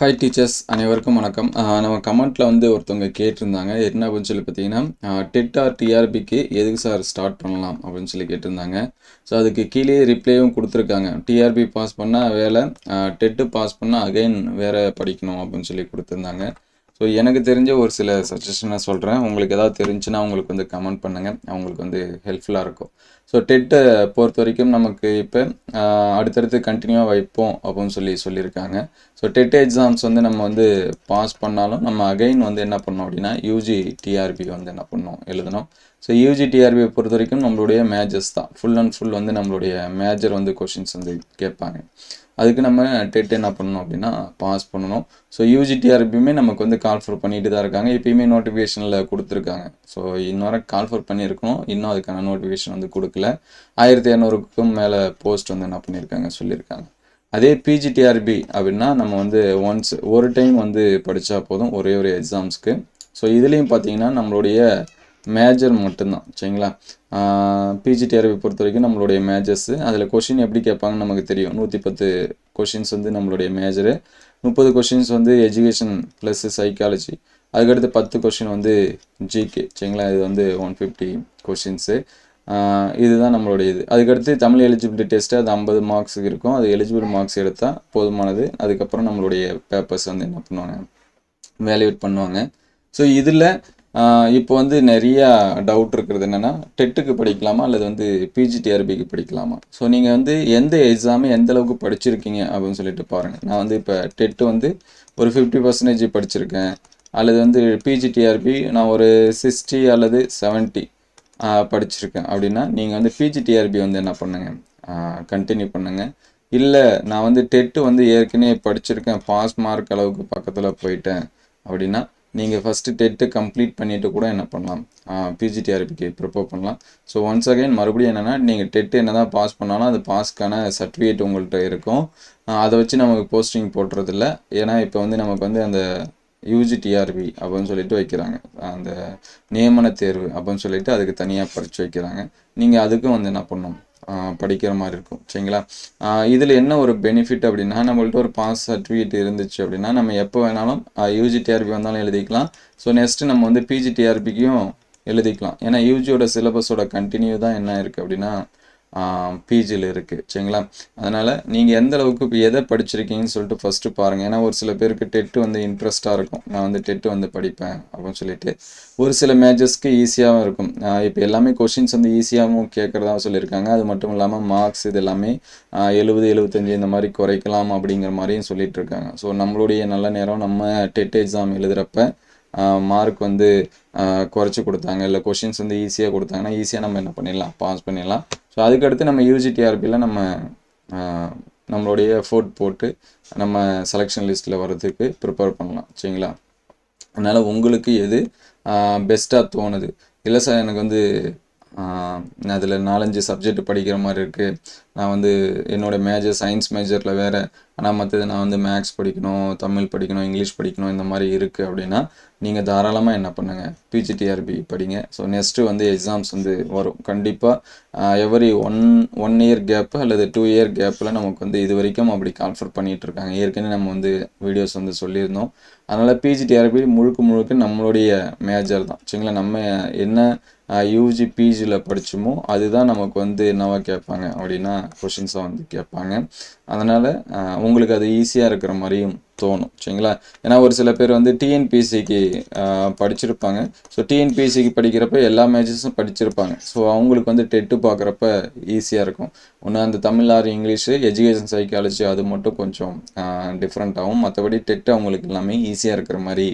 Hi teachers அனைவருக்கும் வணக்கம். நம்ம கமெண்ட்டில் வந்து ஒருத்தவங்க கேட்டிருந்தாங்க. என்ன அப்படின்னு சொல்லி பார்த்தீங்கன்னா டெட் ஆர் டிஆர்பிக்கு எதுக்கு சார் ஸ்டார்ட் பண்ணலாம் அப்படின்னு சொல்லி கேட்டிருந்தாங்க. ஸோ அதுக்கு கீழே ரிப்ளையும் கொடுத்துருக்காங்க. டிஆர்பி பாஸ் பண்ணால் வேலை டெட்டு பாஸ் பண்ணால் அகைன் வேறு படிக்கணும் அப்படின்னு சொல்லி கொடுத்துருந்தாங்க. ஸோ எனக்கு தெரிஞ்ச ஒரு சில சஜஷனை சொல்கிறேன் உங்களுக்கு ஏதாவது தெரிஞ்சுன்னா உங்களுக்கு வந்து கமெண்ட் பண்ணுங்கள் அவங்களுக்கு வந்து ஹெல்ப்ஃபுல்லாக இருக்கும். ஸோ டெட்டை பொறுத்த வரைக்கும் நமக்கு இப்போ அடுத்தடுத்து கண்டினியூவாக வைப்போம் அப்படின்னு சொல்லி சொல்லியிருக்காங்க. ஸோ டெட் எக்ஸாம்ஸ் வந்து நம்ம வந்து பாஸ் பண்ணாலும் நம்ம அகைன் வந்து என்ன பண்ணோம் அப்படின்னா யூஜி டிஆர்பி வந்து என்ன பண்ணோம் எழுதணும். ஸோ யூஜி டிஆர்பியை பொறுத்த வரைக்கும் நம்மளுடைய மேஜர்ஸ் தான். ஃபுல் அண்ட் ஃபுல் வந்து நம்மளுடைய மேஜர் வந்து கொஷின்ஸ் வந்து கேட்பாங்க. அதுக்கு நம்ம டெட் என்ன பண்ணணும் அப்படின்னா பாஸ் பண்ணணும். ஸோ யூஜிடிஆர்பியுமே நமக்கு வந்து கால்ஃபர் பண்ணிட்டு தான் இருக்காங்க. இப்போயுமே நோட்டிஃபிகேஷனில் கொடுத்துருக்காங்க. ஸோ இன்னொரு கால்ஃபர் பண்ணியிருக்கணும். இன்னும் அதுக்கான நோட்டிஃபிகேஷன் வந்து கொடுக்கல. ஆயிரத்தி இரநூறுக்கும் மேலே போஸ்ட் வந்து என்ன பண்ணியிருக்காங்க சொல்லியிருக்காங்க. அதே பிஜிடிஆர்பி அப்படின்னா நம்ம வந்து ஒன்ஸ் ஒரு டைம் வந்து படித்தா போதும் ஒரே ஒரு எக்ஸாம்ஸ்க்கு ஸோ இதுலேயும் பார்த்தீங்கன்னா நம்மளுடைய மேஜர் மட்டும்தான் சரிங்களா? பிஜிடிஆர்பி பொறுத்த வரைக்கும் நம்மளுடைய மேஜர்ஸு அதில் கொஷின் எப்படி கேட்பாங்கன்னு நமக்கு தெரியும். நூற்றி பத்து கொஷின்ஸ் வந்து நம்மளுடைய மேஜரு முப்பது கொஷின்ஸ் வந்து எஜுகேஷன் ப்ளஸ் சைக்காலஜி அதுக்கடுத்து பத்து கொஷின் வந்து ஜிகே சரிங்களா? இது வந்து ஒன் ஃபிஃப்டி கொஷின்ஸு இதுதான் நம்மளுடைய இது. அதுக்கடுத்து தமிழ் எலிஜிபிலிட்டி டெஸ்ட்டு அது ஐம்பது மார்க்ஸுக்கு இருக்கும். அது எலிஜிபிள் மார்க்ஸ் எடுத்தால் போதுமானது. அதுக்கப்புறம் நம்மளுடைய பேப்பர்ஸ் வந்து என்ன பண்ணுவாங்க? வேல்யூட் பண்ணுவாங்க. ஸோ இதில் இப்போ வந்து நிறையா டவுட் இருக்கிறது என்னென்னா டெட்டுக்கு படிக்கலாமா அல்லது வந்து பிஜிடிஆர்பிக்கு படிக்கலாமா? ஸோ நீங்கள் வந்து எந்த எக்ஸாமு எந்த அளவுக்கு படிச்சிருக்கீங்க அப்படின்னு சொல்லிட்டு பாருங்கள் நான் வந்து இப்போ டெட்டு வந்து ஒரு ஃபிஃப்டி பர்சன்டேஜ் படிச்சிருக்கேன். அல்லது வந்து பிஜிடிஆர்பி நான் ஒரு சிக்ஸ்டி அல்லது செவன்ட்டி படிச்சிருக்கேன். அப்படின்னா நீங்கள் வந்து பிஜிடிஆர்பி வந்து என்ன பண்ணுங்கள் கண்டினியூ பண்ணுங்கள் இல்லை நான் வந்து டெட்டு வந்து ஏற்கனவே படிச்சிருக்கேன். பாஸ் மார்க் அளவுக்கு பக்கத்தில் போயிட்டேன். அப்படின்னா நீங்கள் ஃபஸ்ட்டு டெட்டு கம்ப்ளீட் பண்ணிவிட்டு கூட என்ன பண்ணலாம்? பிஜிடிஆர்பிக்கு ப்ரிப்பேர் பண்ணலாம். ஸோ ஒன்ஸ் அகைன் மறுபடியும் என்னென்னா நீங்கள் டெட்டு என்ன தான் பாஸ் பண்ணாலும் அது பாஸ்க்கான சர்டிஃபிகேட் உங்கள்கிட்ட இருக்கும். அதை வச்சு நமக்கு போஸ்டிங் போடுறதில்ல. ஏன்னா இப்போ வந்து நமக்கு வந்து அந்த யூஜிடிஆர்பி அப்படின்னு சொல்லிட்டு வைக்கிறாங்க. அந்த நியமன தேர்வு அப்படின்னு சொல்லிட்டு அதுக்கு தனியாக பறித்து வைக்கிறாங்க. நீங்கள் அதுக்கும் வந்து என்ன பண்ணணும்? படிக்கிற மாதிரி இருக்கும். சரிங்களா? இதில் என்ன ஒரு பெனிஃபிட் அப்படின்னா நம்மள்ட்ட ஒரு பாஸ் சர்டிஃபிகேட் இருந்துச்சு அப்படின்னா நம்ம எப்போ வேணாலும் யூஜிடிஆர்பி வந்தாலும் எழுதிக்கலாம். ஸோ நெக்ஸ்ட்டு நம்ம வந்து பிஜிடிஆர்பிக்கும் எழுதிக்கலாம். ஏன்னா யூஜியோட சிலபஸோட கண்டினியூ தான் என்ன இருக்குது அப்படின்னா பிஜியில் இருக்குது சரிங்களா? அதனால் நீங்கள் எந்த அளவுக்கு இப்போ எதை படிச்சிருக்கீங்கன்னு சொல்லிட்டு ஃபஸ்ட்டு பாருங்கள் ஏன்னா ஒரு சில பேருக்கு டெட்டு வந்து இன்ட்ரெஸ்ட்டாக இருக்கும். நான் வந்து டெட்டு வந்து படிப்பேன் அப்படின்னு சொல்லிட்டு. ஒரு சில மேஜர்ஸ்க்கு ஈஸியாகவும் இருக்கும். இப்போ எல்லாமே கொஷின்ஸ் வந்து ஈஸியாகவும் கேட்குறதா சொல்லியிருக்காங்க. அது மட்டும் இல்லாமல் மார்க்ஸ் இது எல்லாமே எழுபது எழுபத்தஞ்சி இந்த மாதிரி குறைக்கலாம் அப்படிங்கிற மாதிரியும் சொல்லிட்டு இருக்காங்க. ஸோ நம்மளுடைய நல்ல நேரம் நம்ம டெட் எக்ஸாம் எழுதுகிறப்ப மார்க் வந்து குறைச்சி கொடுத்தாங்க. இல்லை கொஷின்ஸ் வந்து ஈஸியாக கொடுத்தாங்கன்னா ஈஸியாக நம்ம என்ன பண்ணிடலாம்? பாஸ் பண்ணிடலாம். ஸோ அதுக்கடுத்து நம்ம யூஜிடிஆர்பியில் நம்ம நம்மளுடைய எஃபோர்ட் போட்டு நம்ம செலெக்ஷன் லிஸ்ட்டில் வர்றதுக்கு ப்ரிப்பேர் பண்ணலாம். சரிங்களா? அதனால் உங்களுக்கு எது பெஸ்ட்டாக தோணுது? இல்லை சார் எனக்கு வந்து அதில் நாலஞ்சு சப்ஜெக்ட் படிக்கிற மாதிரி இருக்குது நான் வந்து என்னோடய மேஜர் சயின்ஸ் மேஜரில் வேறு ஆனால் மற்றது நான் வந்து மேக்ஸ் படிக்கணும் தமிழ் படிக்கணும் இங்கிலீஷ் படிக்கணும் இந்த மாதிரி இருக்குது அப்படின்னா நீங்கள் தாராளமாக என்ன பண்ணுங்கள் பிஜிடிஆர்பி படிங்க. ஸோ நெக்ஸ்ட்டு வந்து எக்ஸாம்ஸ் வந்து வரும். கண்டிப்பாக every one one year gap அல்லது டூ இயர் கேப்பில் நமக்கு வந்து இது வரைக்கும் அப்படி கான்ஃபர் பண்ணிகிட்டு இருக்காங்க. ஏற்கனவே நம்ம வந்து வீடியோஸ் வந்து சொல்லியிருந்தோம். அதனால் பிஜிடிஆர்பி முழுக்க முழுக்க நம்மளுடைய மேஜர் தான். சரிங்களா? நம்ம என்ன யூஜி பிஜியில் படித்தோமோ அதுதான் நமக்கு வந்து என்னவா கேட்பாங்க அப்படின்னா கொஷின்ஸாக வந்து கேட்பாங்க. அதனால் உங்களுக்கு அது ஈஸியாக இருக்கிற மாதிரியும் தோணும். சரிங்களா? ஏன்னா ஒரு சில பேர் வந்து டிஎன்பிசிக்கு படிச்சிருப்பாங்க. ஸோ டிஎன்பிசிக்கு படிக்கிறப்ப எல்லா மேஜஸும் படிச்சிருப்பாங்க. ஸோ அவங்களுக்கு வந்து டெட்டு பார்க்குறப்ப ஈஸியாக இருக்கும். ஒன்று அந்த Tamil or English education psychology அது மட்டும் கொஞ்சம் டிஃப்ரெண்ட்டாகவும் மற்றபடி டெட்டு அவங்களுக்கு எல்லாமே ஈஸியாக இருக்கிற மாதிரி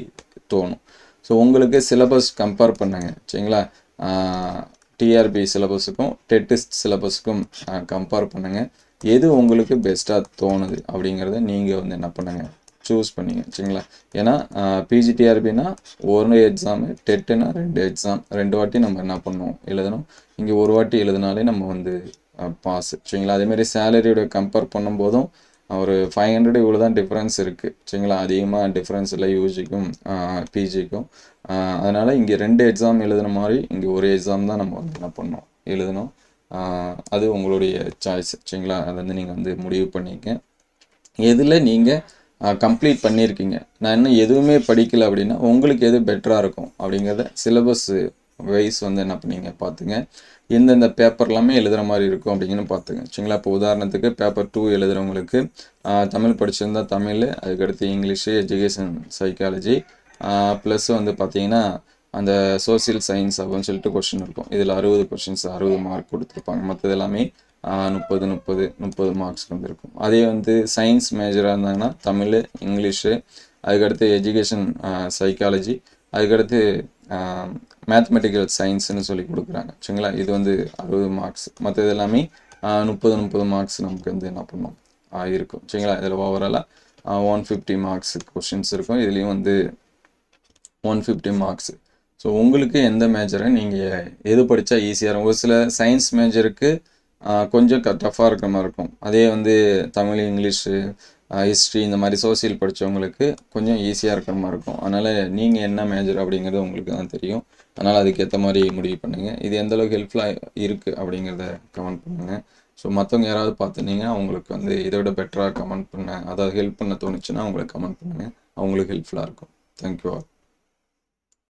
தோணும். ஸோ உங்களுக்கு சிலபஸ் கம்பேர் பண்ணுங்க. சரிங்களா? டிஆர்பி சிலபஸுக்கும் டெட்டிஸ்ட் சிலபஸுக்கும் கம்பேர் பண்ணுங்கள் எது உங்களுக்கு பெஸ்ட்டாக தோணுது அப்படிங்கிறத நீங்கள் வந்து என்ன பண்ணுங்கள் சூஸ் பண்ணிங்க சரிங்களா? ஏன்னா பிஜிடிஆர்பினா ஒரு எக்ஸாமு டெட்டுனா ரெண்டு எக்ஸாம் ரெண்டு வாட்டி நம்ம என்ன பண்ணுவோம்? எழுதணும். இங்கே ஒரு வாட்டி எழுதினாலே நம்ம வந்து பாஸ் சரிங்களா? அதேமாரி சேலரியோட கம்பேர் பண்ணும்போதும் ஒரு ஃபைவ் ஹண்ட்ரட் இவ்வளோ தான் டிஃப்ரென்ஸ் இருக்குது சரிங்களா? அதிகமாக டிஃப்ரென்ஸ் இல்லை யூஜிக்கும் பிஜிக்கும் அதனால் இங்கே ரெண்டு எக்ஸாம் எழுதுன மாதிரி இங்கே ஒரு எக்ஸாம் தான் நம்ம வந்து என்ன பண்ணோம் எழுதணும். அது உங்களுடைய சாய்ஸ் சரிங்களா? அதை வந்து நீங்கள் வந்து முடிவு பண்ணிக்க. எதில் நீங்கள் கம்ப்ளீட் பண்ணியிருக்கீங்க நான் இன்னும் எதுவுமே படிக்கல அப்படின்னா உங்களுக்கு எது பெட்டராக இருக்கும் அப்படிங்கிறத சிலபஸ் வைஸ் வந்து என்ன பண்ணீங்க? பார்த்துங்க. எந்தெந்த பேப்பர் எல்லாமே எழுதுகிற மாதிரி இருக்கும் அப்படிங்கன்னு பார்த்துங்க. சரிங்களா? இப்போ உதாரணத்துக்கு பேப்பர் டூ எழுதுகிறவங்களுக்கு தமிழ் படிச்சிருந்தா தமிழ் அதுக்கடுத்து இங்கிலீஷு எஜுகேஷன் சைக்காலஜி ப்ளஸ் வந்து பார்த்தீங்கன்னா அந்த சோசியல் சயின்ஸ் அப்படின்னு சொல்லிட்டு கொஷின் இருக்கும். இதில் அறுபது கொஷின்ஸ் அறுபது மார்க் கொடுத்துருப்பாங்க. மற்றது எல்லாமே முப்பது முப்பது முப்பது மார்க்ஸ் வந்துருக்கும். அதே வந்து சயின்ஸ் மேஜராக இருந்தாங்கன்னா தமிழ் இங்கிலீஷு அதுக்கடுத்து எஜுகேஷன் சைக்காலஜி அதுக்கடுத்து மேத்தமெட்டிக்கல் சயின்ஸ்னு சொல்லி கொடுக்குறாங்க. சரிங்களா? இது வந்து அறுபது மார்க்ஸ் மற்றது எல்லாமே முப்பது முப்பது மார்க்ஸ் நமக்கு வந்து என்ன பண்ணும்? இருக்கும். சரிங்களா? இதில் ஓவராலாக ஒன் ஃபிஃப்டி மார்க்ஸ் கொஷின்ஸ் இருக்கும். இதுலேயும் வந்து ஒன் ஃபிஃப்டி மார்க்ஸ் ஸோ உங்களுக்கு எந்த மேஜரை நீங்கள் எது படித்தா ஈஸியாக இருக்கும்? ஒரு சில சயின்ஸ் மேஜருக்கு கொஞ்சம் டஃப்பாக இருக்கிற மாதிரி இருக்கும். அதே வந்து தமிழ் இங்கிலீஷு ஹிஸ்ட்ரி இந்த மாதிரி சோசியல் படித்தவங்களுக்கு கொஞ்சம் ஈஸியாக இருக்கிற மாதிரி இருக்கும். அதனால் நீங்கள் என்ன மேஜர் அப்படிங்கிறது உங்களுக்கு தான் தெரியும். அதனால் அதுக்கேற்ற மாதிரி முடிவு பண்ணுங்கள் இது எந்தளவுக்கு ஹெல்ப்ஃபுல்லாக இருக்குது அப்படிங்கிறத கமெண்ட் பண்ணுங்கள் ஸோ மற்றவங்க யாராவது பார்த்துனீங்கன்னா அவங்களுக்கு வந்து இதை விட பெட்டராக கமெண்ட் பண்ண அதாவது ஹெல்ப் பண்ண தோணுச்சுன்னா அவங்களுக்கு கமெண்ட் பண்ணுங்கள் அவங்களுக்கு ஹெல்ப்ஃபுல்லாக இருக்கும். Thank you all